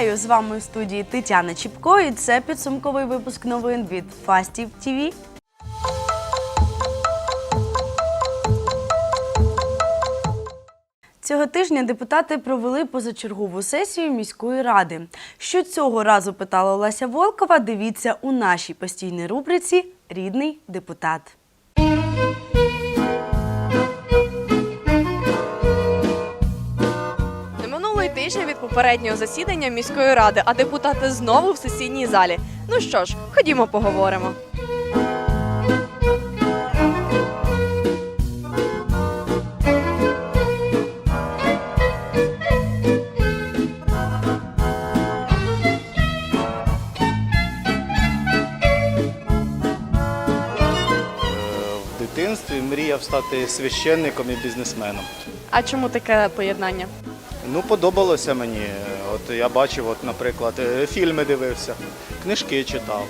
Вітаю з вами у студії Тетяна Чіпко. І це підсумковий випуск новин від Фастів ТІВІ. Цього тижня депутати провели позачергову сесію міської ради. Що цього разу питала Олеся Волкова, дивіться у нашій постійній рубриці Рідний депутат. Попереднього засідання міської ради, а депутати знову в сесійній залі. Ну що ж, ходімо поговоримо. В дитинстві мріяв стати священником і бізнесменом. А чому таке поєднання? Ну, подобалося мені. От я бачив, от, наприклад, е, фільми дивився, книжки читав.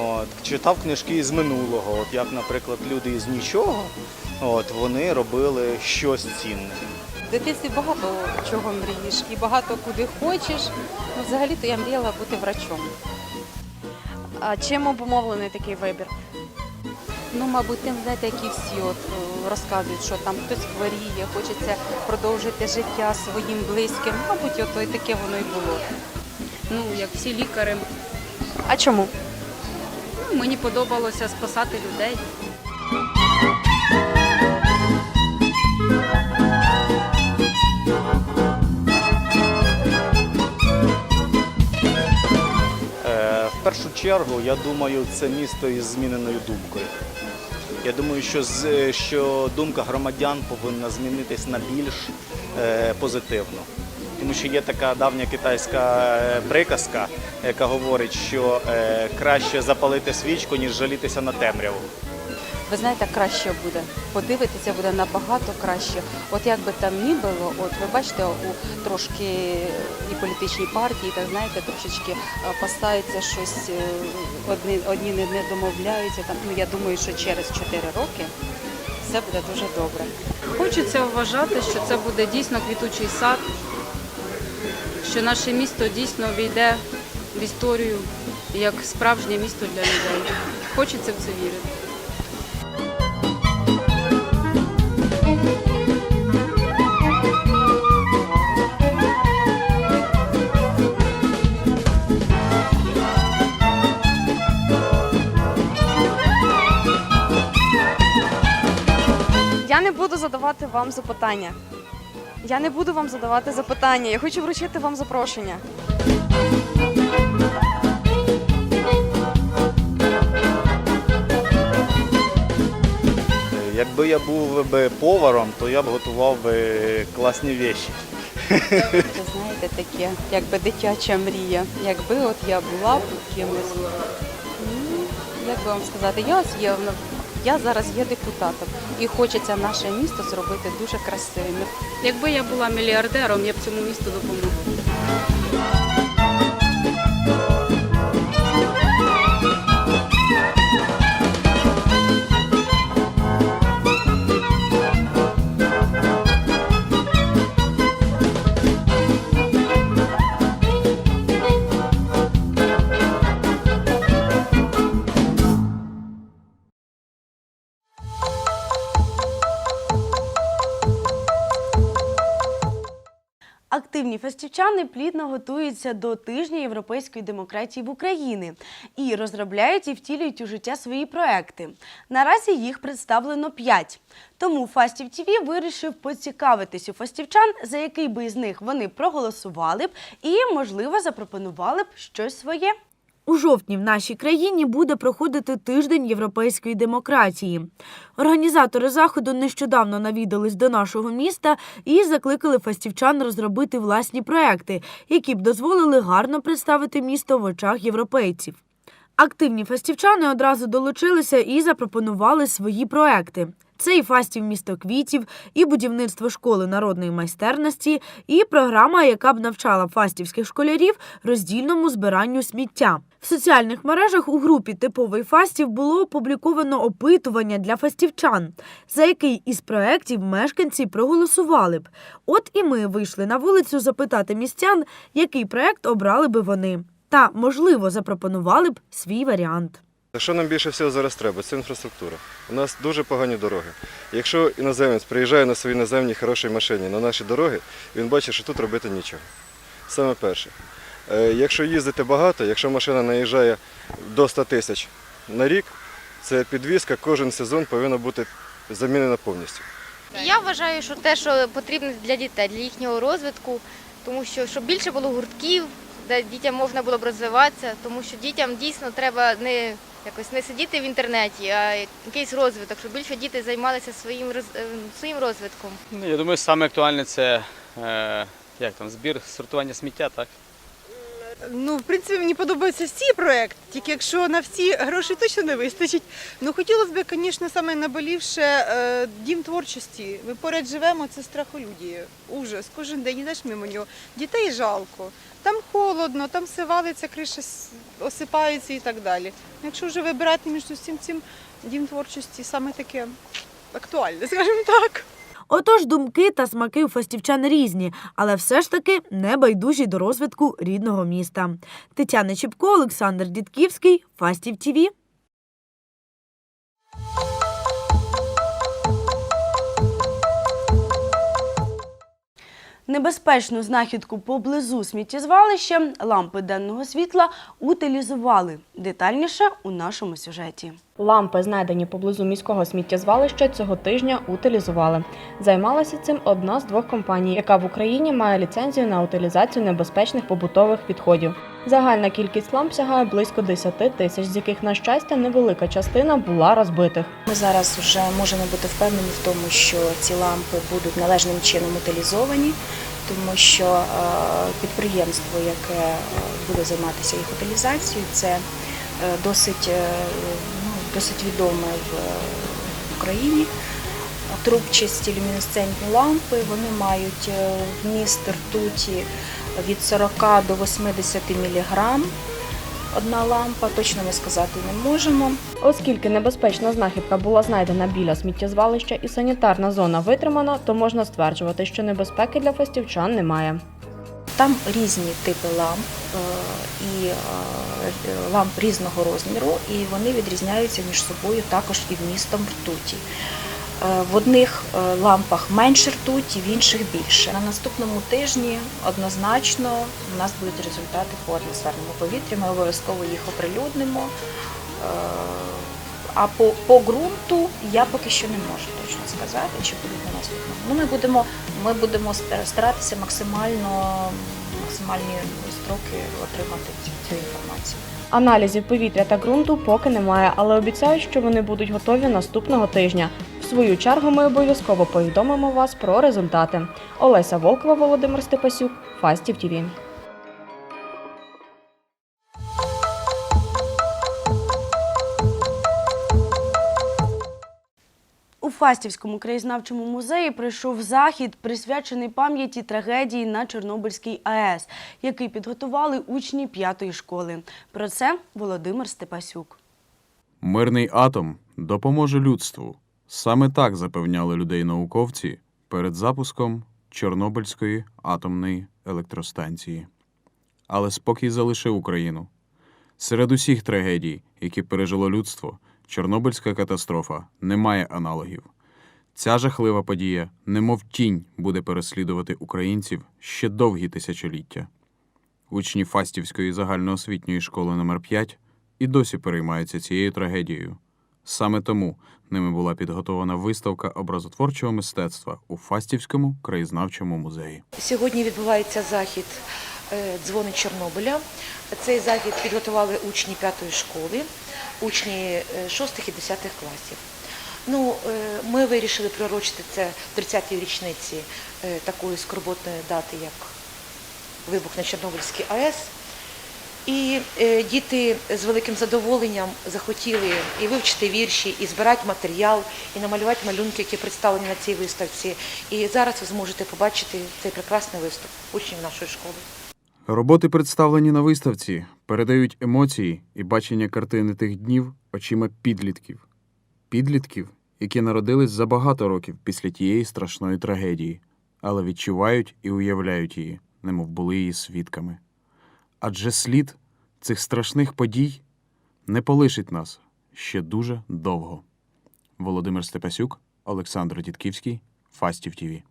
От, читав книжки із минулого. От як, наприклад, люди із нічого, от, вони робили щось цінне. В дитинстві багато чого мрієш і багато куди хочеш. Ну, взагалі-то я мріяла бути врачом. А чим обумовлений такий вибір? Ну, мабуть, тим, знаєте, які всі от е, розказують, що там хтось хворіє, хочеться продовжити життя своїм близьким. Мабуть, ото і таке воно і було. Ну, як всі лікари, А чому? ну, мені подобалося спасати людей. Першу чергу, я думаю, це місто із зміненою думкою. Я думаю, що, що думка громадян повинна змінитись на більш е, позитивну. Тому що є така давня китайська е, приказка, яка говорить, що е, краще запалити свічку, ніж жалітися на темряву. Ви знаєте, краще буде. Подивитися буде набагато краще. От як би там ні було, от ви бачите, у трошки і політичні партії, так знаєте, трошечки е, поставиться щось, е, одні, одні не, домовляються. Там, ну, я думаю, що через 4 роки все буде дуже добре. Хочеться вважати, що це буде дійсно квітучий сад, що наше місто дійсно війде в історію як справжнє місто для людей. Хочеться в це вірити. Не буду задавати вам запитання. Я не буду вам задавати запитання. Я хочу вручити вам запрошення. Якби я був би поваром, то я б готував би класні віші. Ви знаєте, таке, якби дитяча мрія. Якби от я була б кимось. Ну, як би вам сказати, я ось є, я зараз є депутатом і хочеться наше місто зробити дуже красивим. Якби я була мільярдером, я б цьому місту допомогла. Активні фастівчани плідно готуються до тижня європейської демократії в Україні і розробляють і втілюють у життя свої проекти. Наразі їх представлено п'ять. Тому Фастів ТВ вирішив поцікавитись у фастівчан, за який би із них вони проголосували б і, можливо, запропонували б щось своє. У жовтні в нашій країні буде проходити тиждень європейської демократії. Організатори заходу нещодавно навідались до нашого міста і закликали фастівчан розробити власні проекти, які б дозволили гарно представити місто в очах європейців. Активні фастівчани одразу долучилися і запропонували свої проекти. Це і фастів місто квітів, і будівництво школи народної майстерності, і програма, яка б навчала фастівських школярів роздільному збиранню сміття. В соціальних мережах у групі Типовий фастів було опубліковано опитування для фастівчан, за який із проєктів мешканці проголосували б. От і ми вийшли на вулицю запитати містян, який проєкт обрали би вони, та, можливо, запропонували б свій варіант. Що нам більше всього зараз треба? Це інфраструктура. У нас дуже погані дороги. Якщо іноземець приїжджає на своїй наземній хорошій машині на наші дороги, він бачить, що тут робити нічого. Саме перше. Е, Якщо їздити багато, якщо машина наїжджає до 100 тисяч на рік, це підвізка кожен сезон повинна бути замінена повністю. Я вважаю, що те, що потрібно для дітей, для їхнього розвитку, тому що щоб більше було гуртків, де дітям можна було б розвиватися, тому що дітям дійсно треба не якось не сидіти в інтернеті, а якийсь розвиток, щоб більше діти займалися своїм е, своїм розвитком. Ну, я думаю, саме актуальне це е, як там, збір сортування сміття, так? Ну, в принципі, мені подобається всі проект, тільки якщо на всі грошей точно не вистачить. Ну хотілося б, звісно, саме наболівше е, дім творчості. Ми поряд живемо, це страхолюдія. Ужас. Кожен день йдеш мимо нього. Дітей жалко. Там холодно, там все валиться, криша осипається і так далі. Якщо вже вибирати між усім цим дім творчості, саме таке актуальне, скажімо так. Отож, думки та смаки у фастівчан різні, але все ж таки не байдужі до розвитку рідного міста. Тетяна Чіпко, Олександр Дідківський, Фастів ТІВІ. Небезпечну знахідку поблизу сміттєзвалища лампи денного світла утилізували. Детальніше у нашому сюжеті. Лампи, знайдені поблизу міського сміттєзвалища, цього тижня утилізували. Займалася цим одна з двох компаній, яка в Україні має ліцензію на утилізацію небезпечних побутових відходів. Загальна кількість ламп сягає близько 10 тисяч, з яких, на щастя, невелика частина була розбитих. Ми зараз вже можемо бути впевнені в тому, що ці лампи будуть належним чином утилізовані, тому що е, підприємство, яке е, буде займатися їх утилізацією, це е, досить, досить відоме в Україні. Трубчасті люмінесцентні лампи вони мають е, вміст ртуті від 40 до 80 мг. Одна лампа, точно ми сказати не можемо. Оскільки небезпечна знахідка була знайдена біля сміттєзвалища і санітарна зона витримана, то можна стверджувати, що небезпеки для фастівчан немає. Там різні типи ламп е, і е, ламп різного розміру, і вони відрізняються між собою також і вмістом ртуті. Е, В одних е, лампах менше ртуті, в інших більше. На наступному тижні однозначно у нас будуть результати по атмосферному повітрі. Ми обов'язково їх оприлюднимо. Е, А по, по ґрунту я поки що не можу точно сказати, чи будуть на наступному. Ну, ми будемо ми будемо старатися максимально максимальні строки отримати цю, інформацію. Аналізів повітря та ґрунту поки немає, але обіцяють, що вони будуть готові наступного тижня. В свою чергу ми обов'язково повідомимо вас про результати. Олеся Волкова, Володимир Степасюк, Фастів ТІВІ. Фастівському краєзнавчому музеї пройшов захід, присвячений пам'яті трагедії на Чорнобильській АЕС, який підготували учні п'ятої школи. Про це Володимир Степасюк. Мирний атом допоможе людству. Саме так запевняли людей науковці перед запуском Чорнобильської атомної електростанції. Але спокій залишив Україну. Серед усіх трагедій, які пережило людство, Чорнобильська катастрофа не має аналогів. Ця жахлива подія, немов тінь, буде переслідувати українців ще довгі тисячоліття. Учні Фастівської загальноосвітньої школи номер 5 і досі переймаються цією трагедією. Саме тому ними була підготована виставка образотворчого мистецтва у Фастівському краєзнавчому музеї. Сьогодні відбувається захід е, Дзвони Чорнобиля. Цей захід підготували учні п'ятої школи, учні е, шостих і десятих класів. Ну, е, ми вирішили пророчити це 30-й річниці е, такої скорботної дати, як вибух на Чорнобильській АЕС. І е, діти з великим задоволенням захотіли і вивчити вірші, і збирати матеріал, і намалювати малюнки, які представлені на цій виставці. І зараз ви зможете побачити цей прекрасний виступ учнів нашої школи. Роботи, представлені на виставці, передають емоції і бачення картини тих днів очима підлітків. Підлітків, які народились за багато років після тієї страшної трагедії, але відчувають і уявляють її, немов були її свідками. Адже слід цих страшних подій не полишить нас ще дуже довго. Володимир Степасюк, Олександр Дідківський, Фастів ТІВІ.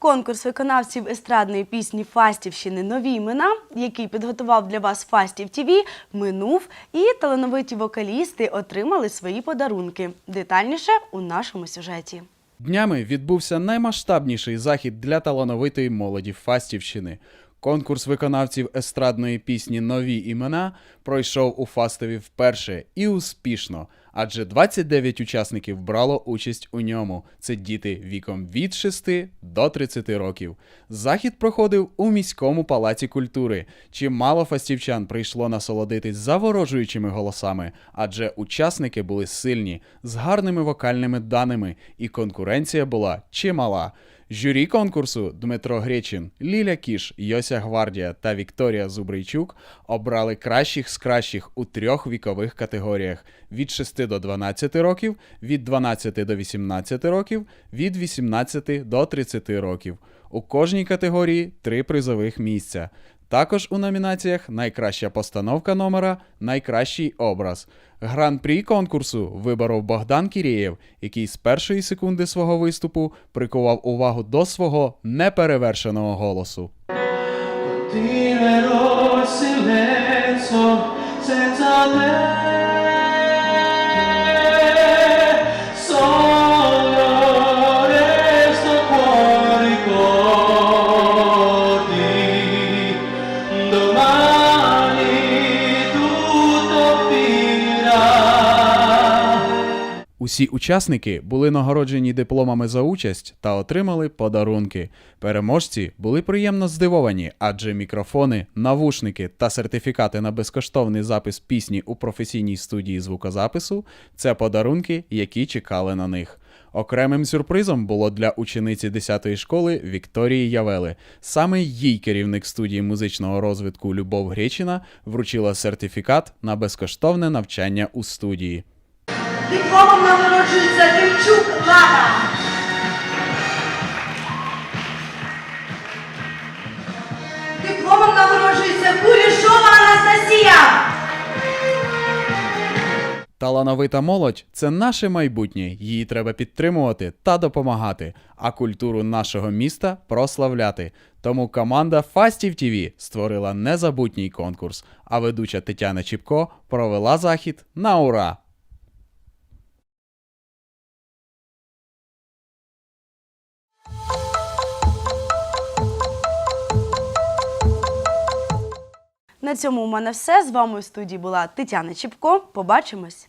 Конкурс виконавців естрадної пісні Фастівщини Нові імена, який підготував для вас Фастів ТІВІ, минув, і талановиті вокалісти отримали свої подарунки. Детальніше у нашому сюжеті. Днями відбувся наймасштабніший захід для талановитої молоді Фастівщини. Конкурс виконавців естрадної пісні Нові імена пройшов у Фастові вперше і успішно, адже 29 учасників брало участь у ньому. Це діти віком від 6 до 30 років. Захід проходив у міському палаці культури. Чимало фастівчан прийшло насолодитись заворожуючими голосами, адже учасники були сильні, з гарними вокальними даними, і конкуренція була чимала. Журі конкурсу Дмитро Гречин, Ліля Кіш, Йося Гвардія та Вікторія Зубрийчук обрали кращих з кращих у трьох вікових категоріях: від 6 до 12 років, від 12 до 18 років, від 18 до 30 років. У кожній категорії три призових місця. Також у номінаціях Найкраща постановка номера, Найкращий образ. Гран-прі конкурсу виборов Богдан Кірєєв, який з першої секунди свого виступу прикував увагу до свого неперевершеного голосу. Усі учасники були нагороджені дипломами за участь та отримали подарунки. Переможці були приємно здивовані, адже мікрофони, навушники та сертифікати на безкоштовний запис пісні у професійній студії звукозапису це подарунки, які чекали на них. Окремим сюрпризом було для учениці 10-ї школи Вікторії Явели. Саме їй керівник студії музичного розвитку Любов Гречина вручила сертифікат на безкоштовне навчання у студії. Дипломом нагороджується Кирчук Лана. Дипломом нагороджується Кулішова Анастасія. Талановита молодь це наше майбутнє. Її треба підтримувати та допомагати, а культуру нашого міста прославляти. Тому команда Фастів ТІВІ створила незабутній конкурс, а ведуча Тетяна Чіпко провела захід на ура! На цьому у мене все. З вами у студії була Тетяна Чіпко. Побачимось.